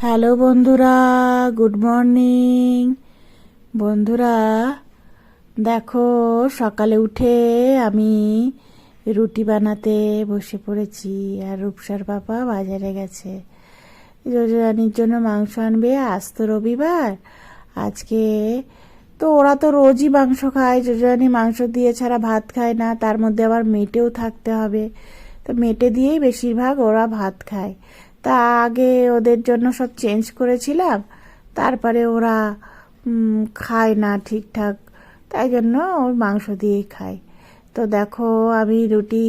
Hello বন্ধুরা, good morning. বন্ধুরা, দেখো, সকালে উঠে আমি রুটি বানাতে বসে পড়েছি আর রূপসার পাপা বাজারে গেছে। রানির জন্য মাংস আনবে, আজ তো রবিবার, আজকে তো ওরা তো রোজই মাংস খায় রানি মাংস দিয়ে ছাড়া ভাত খায় না, তার মধ্যে আবার মেটেও থাকতে হবে। তো মেটে দিয়েই বেশিরভাগ ওরা ভাত খায়। তা আগে ওদের জন্য সব চেঞ্জ করেছিলাম। তারপরে ওরা খায় না ঠিকঠাক। তাই জন্য ওই মাংস দিয়েই খায়। তো দেখো আমি রুটি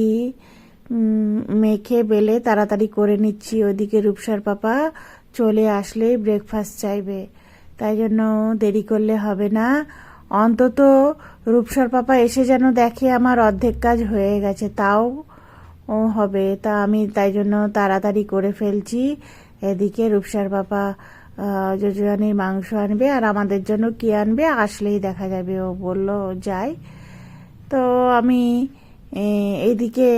মেখে বেলে তাড়াতাড়ি করে নিচ্ছি। ওদিকে রূপসার পাপা চলে আসলেই ব্রেকফাস্ট চাইবে। তাই জন্য দেরি করলে হবে না। অন্তত রূপসার পাপা এসে যেন দেখে আমার অর্ধেক কাজ হয়ে গেছে। তাও হবে তা আমি তাই জন্য তাড়াতাড়ি করে ফেলছি। এদিকে রূপসার বাবা যোজরানির মাংস আনবে আর আমাদের জন্য কি আনবে আসলেই দেখা যাবে। ও বলল যাই। তো আমি এ, এইদিকে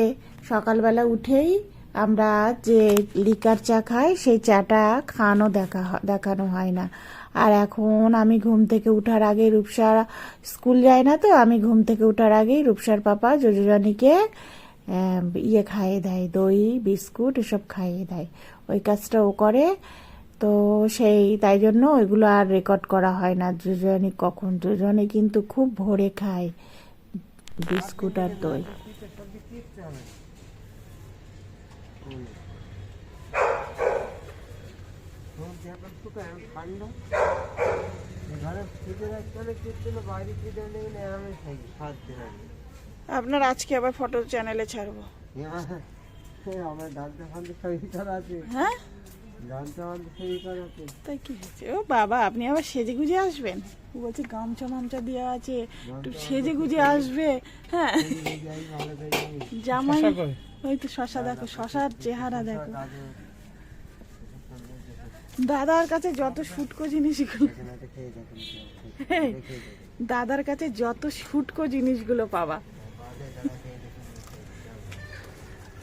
সকালবেলা উঠেই আমরা যে লিকার চা খাই সেই চাটা খানো দেখা দেখানো হয় না। আর এখন আমি ঘুম থেকে উঠার আগে রূপসার স্কুল যায় না তো আমি ঘুম থেকে উঠার আগেই রূপসার পাপা যোজরানিকে ইয়ে খাইয়ে দেয়, দই, বিস্কুট, এসব খাইয়ে দেয়। ওই কাজটা ও করে। তো সেই, তাই জন্য ওইগুলো আর রেকর্ড করা হয় না। দুজনে কখন দুজনে কিন্তু খুব ভোরে খায় বিস্কুট আর দই। ঠান্ডা ঘরে ফ্রিজে রাখতে হলে বাইরে ফ্রিজে নেই আমি থাকি সাত দিন আপনার আজকে আবার ফটো চ্যানেলে ছাড়বো হ্যাঁ তাই কি ও বাবা আপনি আবার সেজে আসবেন গামছা মামছা দেওয়া আছে একটু সেজে গুজে আসবে হ্যাঁ জামাই ওই তো শশা দেখো শশার চেহারা দেখো দাদার কাছে যত শুটকো জিনিসগুলো দাদার কাছে যত শুটকো জিনিসগুলো পাবা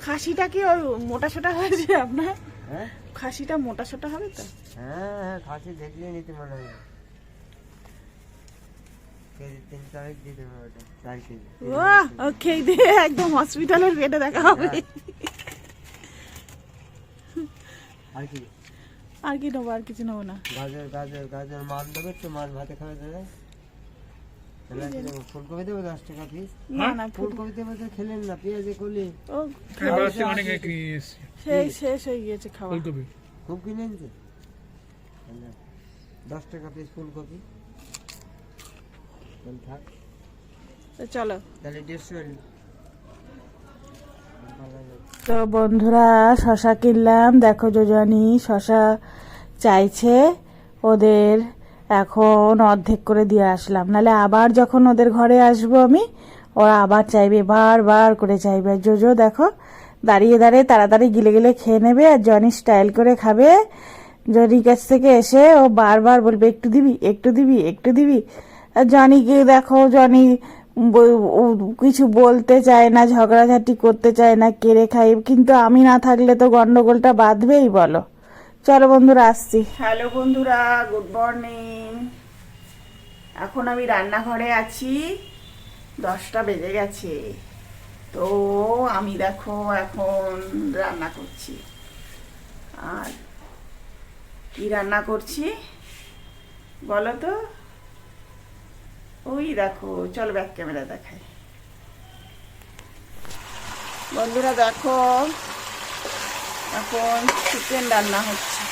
খাসিটা কি ওই মোটা সোটা হয়েছে আপনার? হ্যাঁ? খাসিটা মোটা সোটা হবে তো? হ্যাঁ হ্যাঁ খাসি দেখলে নিতে মনে হয় দিয়ে দিয়ে একদম হসপিটালের বেডে দেখা হবে। আর কি? আর কি নেব আর কিছু নেব না। গাজর গাজর গাজর মাছ দেবে তো মাছ ভাতে কি দেবো? ফুলকপি দেবো দশ টাকা পিস না না ফুলকপি দেবো তো খেলেন না পেঁয়াজে কলি ও অনেক সেই শেষ হয়ে গিয়েছে খাওয়া। ফুলকপি। খুব কিনে আনছে দশ টাকা পিস ফুলকপি। থাক। চলো। তাহলে দেড়শো তো বন্ধুরা শশা কিনলাম। দেখো যোজনী শশা চাইছে ওদের এখন অর্ধেক করে দিয়ে আসলাম। নালে আবার যখন ওদের ঘরে আসব আমি, ওরা আবার চাইবে বারবার করে চাইবে। জোজো, দেখো, দাঁড়িয়ে দাঁড়িয়ে তাড়াতাড়ি গিলে গিলে খেয়ে নেবে আর জনি স্টাইল করে খাবে। জনির কাছ থেকে এসে ও বারবার বলবে, একটু দিবি একটু দিবি একটু দিবি? আর জনিকে দেখো, জনি কিছু বলতে চায় না, ঝগড়াঝাটি করতে চায় না, কেড়ে খাই কিন্তু আমি না থাকলে তো গন্ডগোলটা বাঁধবেই, বলো। চলো বন্ধুরা, আসছি। হ্যালো বন্ধুরা, গুড মর্নিং। এখন আমি রান্নাঘরে আছি। দশটা বেজে গেছে। তো আমি দেখো এখন রান্না করছি। আর কি রান্না করছি? বলো তো। ওই দেখো, চল ব্যাক ক্যামেরা দেখাই। বন্ধুরা দেখো এখন চিকেন রান্না হচ্ছে।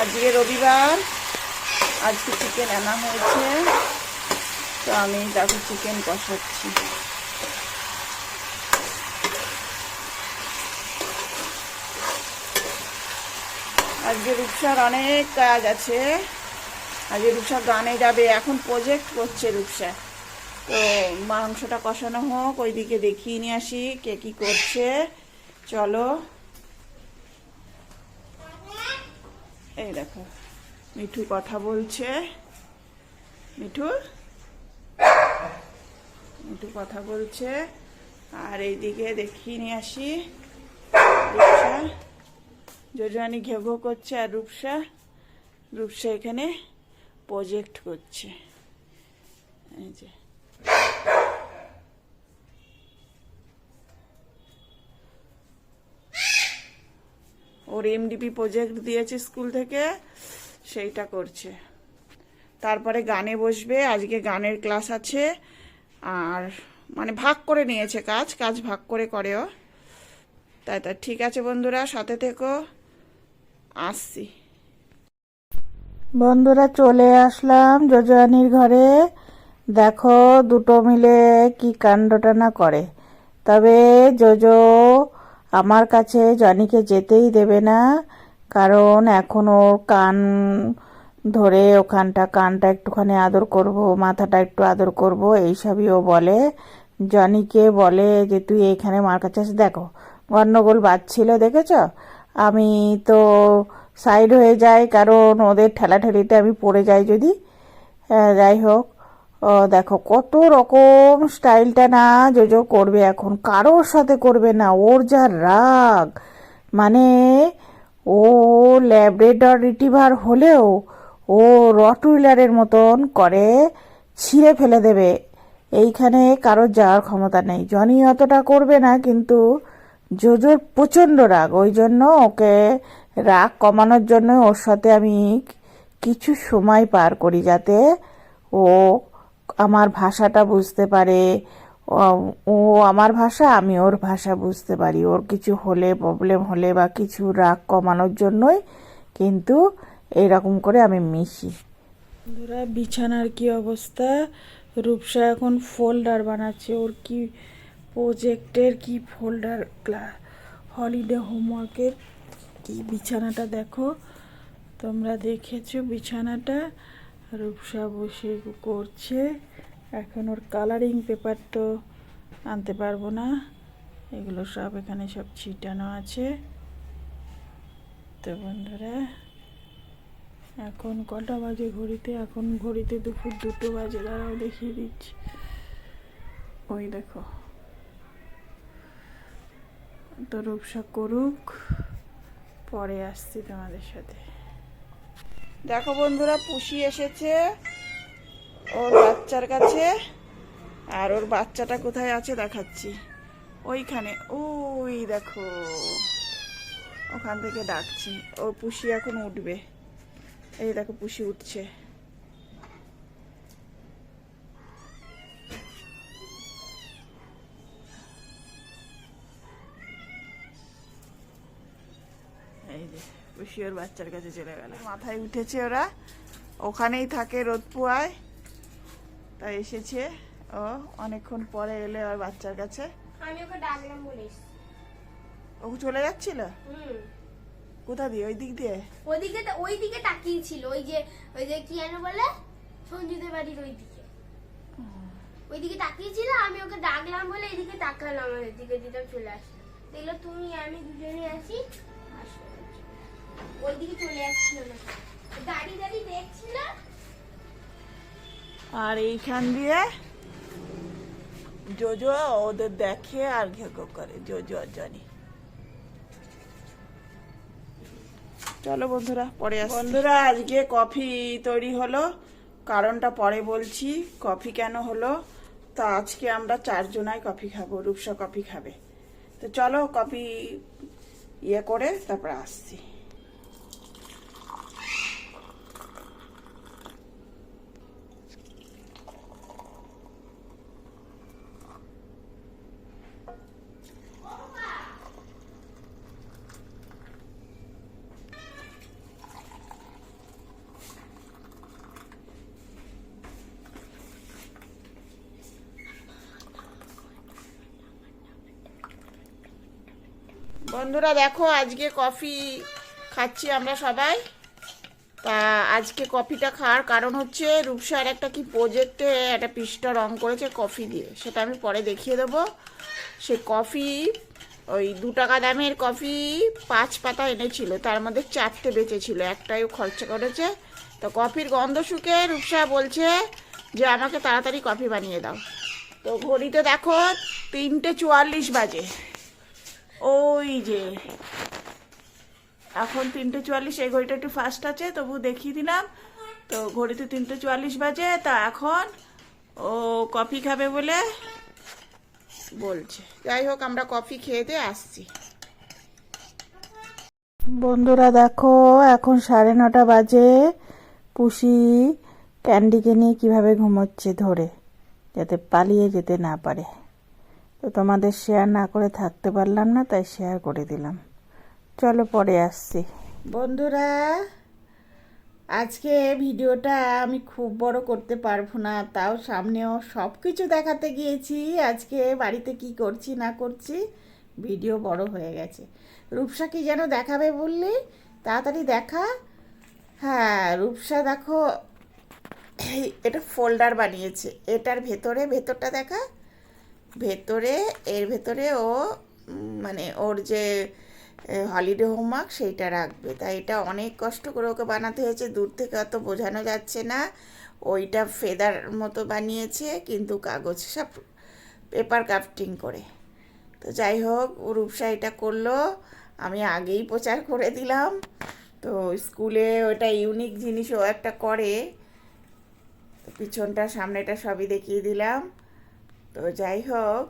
আজকে রবিবার, আজকে চিকেন আনা হয়েছে। তো আমি দেখো চিকেন কষাচ্ছি। আজকে রূপসার অনেক কাজ আছে। আজকে রূপসা গানে যাবে। এখন প্রজেক্ট করছে রূপসা। তো মাংসটা কষানো হোক, ওইদিকে দেখিয়ে নিয়ে আসি কে কি করছে। চলো। এই দেখো, মিঠু কথা বলছে। মিঠু? মিঠু কথা বলছে। আর এইদিকে দেখিয়ে নিয়ে আসি। রূপসা যোজরানি ঘেউ ঘেউ করছে আর রূপসা। রূপসা এখানে প্রজেক্ট করছে। এই যে। ওর এমডিপি প্রজেক্ট দিয়েছে স্কুল থেকে, সেইটা করছে। তারপরে গানে বসবে, আজকে গানের ক্লাস আছে, আর মানে ভাগ করে নিয়েছে কাজ কাজ ভাগ করে করে ও। তাই তাই, ঠিক আছে বন্ধুরা, সাথে থেকো, আসছি। বন্ধুরা, চলে আসলাম যোজরানির ঘরে। দেখো, দুটো মিলে কি কাণ্ডটা না করে। তবে জোজো আমার কাছে জনিকে যেতেই দেবে না, কারণ এখন ওর কান ধরে ওখানটা কানটা একটুখানি আদর করব, মাথাটা একটু আদর করব, এইসবই ও বলে। জনিকে বলে যে, তুই এইখানে মার কাছে দেখো, গন্ডগোল বাজছিল, দেখেছ? আমি তো সাইড হয়ে যাই, কারণ ওদের ঠেলাঠেলিতে আমি পড়ে যাই যদি। যাই হোক দেখো, কত রকম স্টাইলটা না জোজো করবে এখন। কারোর সাথে করবে না, ওর যা রাগ। মানে ও ল্যাবরেটর রিটিভার হলেও ও রটুইলারের মতন করে ছিঁড়ে ফেলে দেবে। এইখানে কারোর যাওয়ার ক্ষমতা নেই। জনি অতটা করবে না, কিন্তু জোজোর প্রচণ্ড রাগ। ওই জন্য ওকে রাগ কমানোর জন্য ওর সাথে আমি কিছু সময় পার করি যাতে ও আমার ভাষাটা বুঝতে পারে ও- আমার ভাষা, আমি ওর ভাষা বুঝতে পারি। ওর কিছু হলে প্রবলেম হলে বা কিছু রাগ কমানোর জন্যই কিন্তু এইরকম করে আমি মিশি। বন্ধুরা, বিছানার কি অবস্থা? রূপসা এখন ফোল্ডার বানাচ্ছে। ওর কি প্রজেক্টের কি ফোল্ডার হলিডে হোমওয়ার্কের কি বিছানাটা দেখো। তোমরা দেখেছ বিছানাটা? রূপসা বসে করছে। এখন ওর কালারিং পেপার তো আনতে পারব না। এগুলো সব এখানে সব ছিটানো আছে। তো বন্ধুরা, এখন কটা বাজে ঘড়িতে? এখন ঘড়িতে দুপুর দুটো বাজে। দাঁড়াও, দেখিয়ে দিচ্ছি। ওই দেখো। তো রূপসা করুক, পরে আসছি তোমাদের সাথে। দেখো বন্ধুরা, পুষি এসেছে ওর বাচ্চার কাছে। আর ওর বাচ্চাটা কোথায় আছে দেখাচ্ছি। ওইখানে, ওই দেখো, ওখান থেকে ডাকছি। ও পুষি এখন উঠবে। এই দেখো, পুষি উঠছে এই যে পুষি ওর বাচ্চার কাছে চলে গেল। মাথায় উঠেছে ওরা। ওখানেই থাকে রোদ পুয়ায় তাই এসেছে। ও অনেকক্ষণ পরে এলে ওর বাচ্চার কাছে। আমি ওকে ডাকলাম বলে এসেছি। ও চলে যাচ্ছিল? হুম। কোথা দিয়ে? ওই দিক দিয়ে? ওইদিকে তা- ওইদিকে তাকিয়ে ছিল। ওই যে ওই যে কি যেন বলে? সঞ্জুদের বাড়ির ওইদিকে। ওইদিকে তাকিয়ে ছিল। আমি ওকে ডাকলাম বলে এদিকে তাকালাম। আমাদের দিকে দিকে চলে আসলো দেখল তুমি আমি দুজনে আসি। ওইদিকে চলে যাচ্ছিল না। গাড়ি গাড়ি দেখছিল। আর এইখান দিয়ে জোজো ওদের দেখে আর ঘেকো করে। জোজো আর জানি। চলো বন্ধুরা পরে আসি বন্ধুরা আজকে কফি তৈরি হলো। কারণটা পরে বলছি কফি কেন হলো? তা আজকে আমরা চারজনাই কফি খাব রূপসা কফি খাবে। তো চলো কফি ইয়ে করে তারপরে আসছি। বন্ধুরা দেখো, আজকে কফি খাচ্ছি আমরা সবাই। তা আজকে কফিটা খাওয়ার কারণ হচ্ছে রূপসার একটা কি প্রজেক্টে একটা পৃষ্ঠা রং করেছে কফি দিয়ে। সেটা আমি পরে দেখিয়ে দেবো। সে কফি, ওই দু টাকা দামের কফি পাঁচ পাতা এনেছিল, তার মধ্যে চারটে বেঁচেছিল, একটাই খরচা করেছে। তো কফির গন্ধ শুকে রূপসা বলছে যে, আমাকে তাড়াতাড়ি কফি বানিয়ে দাও। তো ঘড়িতে দেখো তিনটে চুয়াল্লিশ বাজে। ওই যে। এখন তিনটে চুয়াল্লিশ এই ঘড়িটা একটু ফাস্ট আছে তবু দেখিয়ে দিলাম। তো ঘড়িতে তিনটে চুয়াল্লিশ বাজে তা এখন ও কফি খাবে বলে বলছে। যাই হোক আমরা কফি খেয়ে দিয়ে আসছি। বন্ধুরা দেখো এখন সাড়ে নটা বাজে। পুষি ক্যান্ডিকে নিয়ে কীভাবে ঘুমোচ্ছে ধরে যাতে পালিয়ে যেতে না পারে। তো তোমাদের শেয়ার না করে থাকতে পারলাম না, তাই শেয়ার করে দিলাম। চলো পরে আসছি। বন্ধুরা, আজকে ভিডিওটা আমি খুব বড় করতে পারব না, তাও সামনেও সব কিছু দেখাতে গিয়েছি, আজকে বাড়িতে কি করছি, না করছি, ভিডিও বড় হয়ে গেছে। রূপসা কি যেন দেখাবে বললি? তাড়াতাড়ি দেখা। হ্যাঁ রূপসা দেখো, এটা ফোল্ডার বানিয়েছে, এটার ভেতরে ভেতরটা দেখা। ভেতরে, এর ভেতরে ও মানে ওর যে হলিডে হোমওয়ার্ক সেইটা রাখবে। তাই এটা অনেক কষ্ট করে ওকে বানাতে হয়েছে, দূর থেকে অত বোঝানো যাচ্ছে না। ওইটা ফেদার মতো বানিয়েছে, কিন্তু কাগজ সব পেপার ক্রাফটিং করে। তো যাই হোক, রূপসা এটা করল, আমি আগেই প্রচার করে দিলাম। তো স্কুলে ওটা ইউনিক জিনিস ও একটা করে। পিছনটা, সামনেটা সবই দেখিয়ে দিলাম। তো যাই হোক,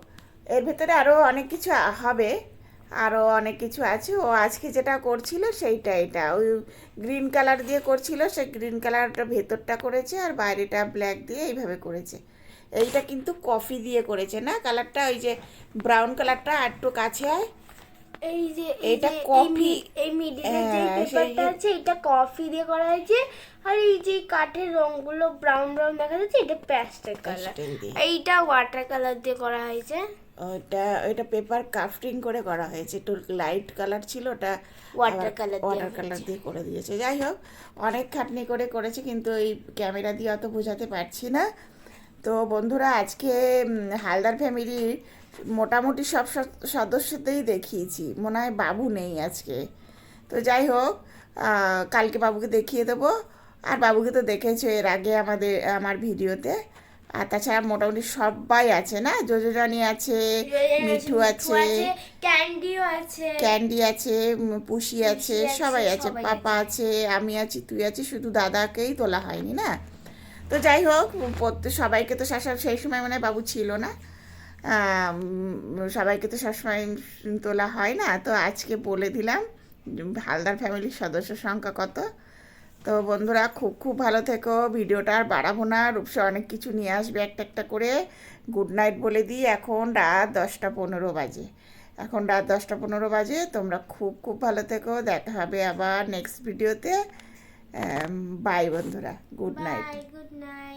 এর ভেতরে আরও অনেক কিছু হবে। আরও অনেক কিছু আছে। ও আজকে যেটা করছিল সেইটা এটা। ওই গ্রিন কালার দিয়ে করছিল, সে গ্রিন কালারটা ভেতরটা করেছে আর বাইরেটা ব্ল্যাক দিয়ে এইভাবে করেছে। এইটা কিন্তু কফি দিয়ে করেছে, না? কালারটা ওই যে ব্রাউন কালারটা একটু কাছে আয়। এই যে যে কফি। এই মিডিলে যে হ্যাঁ, পেপারটা আছে এটা কফি দিয়ে করা হয়েছে। আর এই যে কাঠের রংগুলো ব্রাউন ব্রাউন দেখা যাচ্ছে এটা প্যাস্টেল কালার এইটা ওয়াটার কালার দিয়ে করা হয়েছে। ওটা ওইটা পেপার ক্রাফটিং করে করা হয়েছে। একটু লাইট কালার ছিল ওটা colour দেওয়া ওয়াটার কালার দিয়ে করে দিয়েছে। যাই হোক অনেক খাটনি করে করেছে কিন্তু এই ক্যামেরা দিয়ে অত বোঝাতে পারছি না। তো বন্ধুরা আজকে হালদার ফ্যামিলির মোটামুটি সব সদস্যতেই দেখিয়েছি। মনে হয় বাবু নেই আজকে। তো যাই হোক কালকে বাবুকে দেখিয়ে দেবো। আর বাবুকে তো দেখেছ এর আগে আমাদের আমার ভিডিওতে। আর তাছাড়া মোটামুটি সবাই আছে না? যোজরানি আছে মিঠু আছে ক্যান্ডিও আছে। ক্যান্ডি আছে পুষি আছে আছে, সবাই আছে পাপা আছে। আমি আছি তুই আছিস শুধু দাদাকেই তোলা হয়নি না? তো যাই হোক সবাইকে তো শাসা সেই সময় মানে বাবু ছিল না। সবাইকে তো সবসময় তোলা হয় না, তো আজকে বলে দিলাম, হালদার ফ্যামিলির সদস্য সংখ্যা কত? তো বন্ধুরা, খুব খুব ভালো থেকো, ভিডিওটা আর বাড়াবো না, রূপসা অনেক কিছু নিয়ে আসবে একটা একটা করে। গুড নাইট বলে দিই, এখন রাত দশটা পনেরো বাজে। এখন রাত দশটা পনেরো বাজে, তোমরা খুব খুব ভালো থেকো, দেখা হবে আবার নেক্সট ভিডিওতে বাই বন্ধুরা গুড নাইট বাই